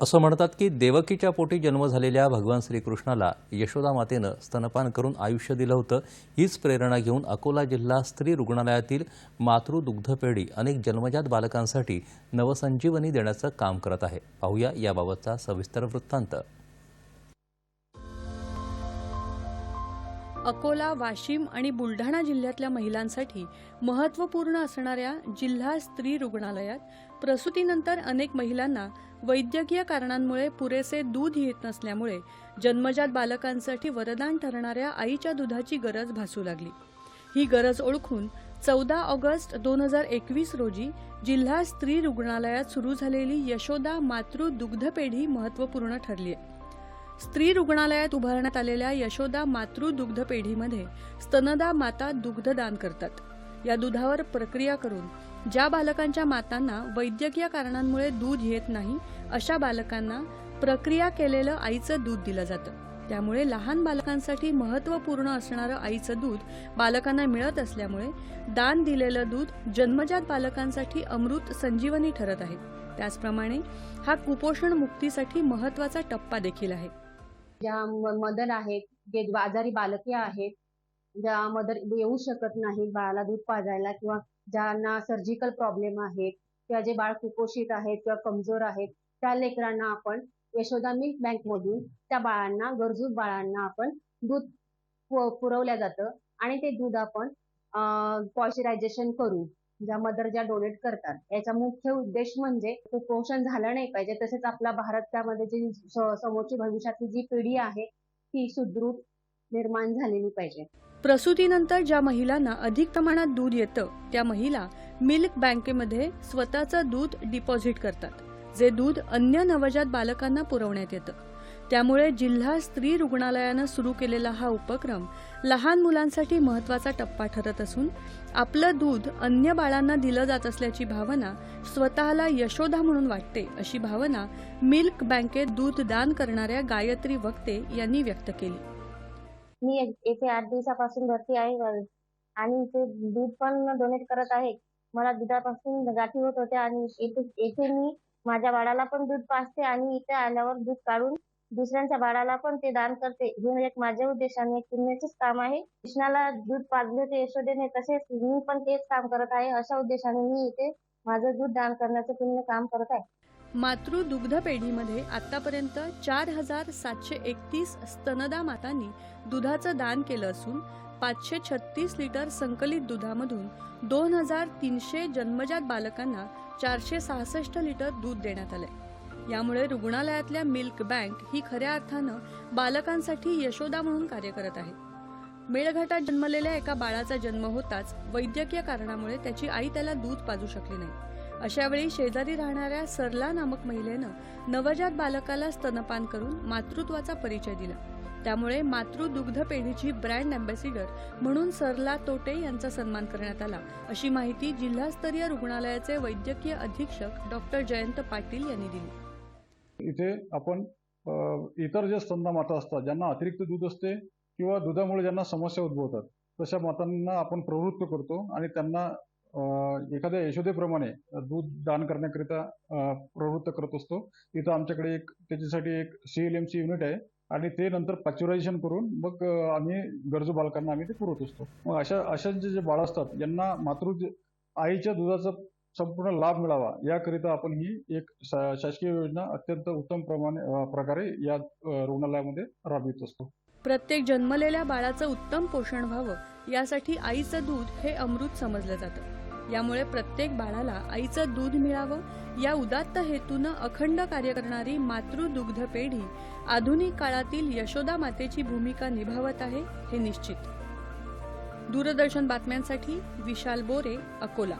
असं म्हणतात की देवकीच्या पोटी जन्म झालेल्या भगवान श्रीकृष्णाला यशोदा मातेनं स्तनपान करून आयुष्य दिलं होतं. हीच प्रेरणा घेऊन अकोला जिल्हा स्त्री रुग्णालयातील मातृदुग्ध पेढी अनेक जन्मजात बालकांसाठी नवसंजीवनी देण्याचं काम करत आहे. पाहूया याबाबतचा सविस्तर वृत्तांत. अकोला वाशिम आणि बुलढाणा जिल्ह्यातल्या महिलांसाठी महत्त्वपूर्ण असणाऱ्या जिल्हा स्त्री रुग्णालयात प्रसूतीनंतर अनेक महिलांना वैद्यकीय कारणांमुळे पुरेसे दूध येत नसल्यामुळे जन्मजात बालकांसाठी वरदान ठरणाऱ्या आईच्या दुधाची गरज भासू लागली. ही गरज ओळखून चौदा ऑगस्ट दोन हजार एकवीस रोजी जिल्हा स्त्री रुग्णालयात सुरू झालेली यशोदा मातृ दुग्ध पेढी महत्त्वपूर्ण ठरली आहे. स्त्री रुग्णालयात उभारण्यात आलेल्या यशोदा मातृ दुग्ध पेढीमध्ये स्तनदा माता दुग्धदान करतात. या दुधावर प्रक्रिया करून ज्या बालकांच्या मातांना वैद्यकीय कारणांमुळे दूध येत नाही अशा बालकांना प्रक्रिया केलेलं आईचं दूध दिलं जातं. त्यामुळे लहान बालकांसाठी महत्त्वपूर्ण असणारं आईचं दूध बालकांना मिळत असल्यामुळे दान दिलेलं दूध जन्मजात बालकांसाठी अमृत संजीवनी ठरत आहे. त्याचप्रमाणे हा कुपोषण मुक्तीसाठी महत्त्वाचा टप्पा देखील आहे. ज्या मदर आहेत जे आजारी बालके आहेत ज्या मदर येऊ शकत नाही बाळाला दूध पाजायला किंवा ज्यांना सर्जिकल प्रॉब्लेम आहेत किंवा जे बाळ कुपोषित आहेत किंवा कमजोर आहेत त्या लेकरांना आपण यशोदा मिल्क बँक मधून त्या बाळांना गरजू बाळांना आपण दूध पुरवल्या जातं. आणि ते दूध आपण पॉइश्चरायझेशन करू. ज्या मदर ज्या डोनेट करतात याचा मुख्य उद्देश म्हणजे कुपोषण झालं नाही पाहिजे. तसेच आपला भारत त्यामध्ये जी समोरची भविष्यातली जी पिढी आहे ती सुदृढ निर्माण झालेली पाहिजे. प्रसूतीनंतर ज्या महिलांना अधिक प्रमाणात दूध येतं त्या महिला मिल्क बँकेमध्ये स्वतःचं दूध डिपॉझिट करतात जे दूध अन्य नवजात बालकांना पुरवण्यात येतं. त्यामुळे जिल्हा स्त्री रुग्णालयानं सुरू केलेला हा उपक्रम लहान मुलांसाठी महत्त्वाचा टप्पा ठरत असून आपलं दूध अन्य बाळांना दिलं जात असल्याची भावना स्वतःला यशोदा म्हणून वाटते अशी भावना मिल्क बँकेत दूध दान करणाऱ्या गायत्री वक्ते यांनी व्यक्त केली. मी येथे आठ दिवसापासून भरती आहे आणि ते दूध पण डोनेट करत आहे. मला दुधापासून गाठी होत होत्या आणि येथे मी माझ्या बाळाला पण दूध पाजते आणि इथे आल्यावर दूध काढून दुसऱ्यांच्या बाळाला पण ते दान करते. हे एक माझ्या उद्देशाने पुण्याचेच काम आहे. कृष्णाला दूध पाजले ते यशोदेने तसेच मी पण तेच काम करत आहे अशा उद्देशाने मी इथे माझं दूध दान करण्याचं पुण्य काम करत आहे. मातृ दुग्ध पेढीमध्ये आतापर्यंत चार हजार सातशे एकतीस स्तनदा मातांनी दुधाचं दान केलं असून पाचशे छत्तीस लिटर संकलित दुधामधून दोन हजार तीनशे जन्मजात बालकांना चारशे सहासष्ट लिटर दूध देण्यात आलंय. यामुळे रुग्णालयातल्या मिल्क बँक ही खऱ्या अर्थानं बालकांसाठी यशोदा म्हणून कार्य करत आहे. मेळघाटात जन्मलेल्या एका बाळाचा जन्म होताच वैद्यकीय कारणामुळे त्याची आई त्याला दूध पाजू शकली नाही. अशावेळी शेजारी राहणाऱ्या सरला नामक महिलेनं नवजात बालकाला स्तनपान करून मातृत्वाचा परिचय दिला. त्यामुळे मातृ दुग्ध पेढीची ब्रँड अँबॅसिडर म्हणून सरला तोटे यांचा सन्मान करण्यात आला. अशी माहिती जिल्हास्तरीय रुग्णालयाचे वैद्यकीय अधीक्षक डॉक्टर जयंत पाटील यांनी दिली. इथे आपण इतर जे स्तनदा माता असतात ज्यांना अतिरिक्त दूध असते किंवा दुधामुळे ज्यांना समस्या उद्भवतात तशा मातांना आपण प्रवृत्त करतो आणि त्यांना एखाद्या यशोदेप्रमाणे दूध दान करण्याकरिता प्रवृत्त करत असतो. इथं आमच्याकडे एक त्याच्यासाठी एक C L M C unit आहे. आणि ते नंतर पॅच्युरायझेशन करून मग आम्ही गरजू बालकांना आम्ही ते पुरवत असतो. मग अशा अशा जे जे बाळ असतात यांना मातृ आईच्या दुधाचा संपूर्ण लाभ मिळावा याकरिता आपण ही एक शा- शासकीय योजना अत्यंत उत्तम प्रमाणे प्रकारे या रुग्णालयामध्ये राबवित असतो. प्रत्येक जन्मलेल्या बाळाचं उत्तम पोषण व्हावं यासाठी आईचं दूध हे अमृत समजलं जातं. यामुळे प्रत्येक बाळाला आईचं दूध मिळावं. या उदात्त हेतूनं अखंड कार्य करणारी मातृ दुग्ध पेढी आधुनिक काळातील यशोदा मातेची भूमिका निभावत आहे हे निश्चित. दूरदर्शन बातम्यांसाठी विशाल बोरे अकोला.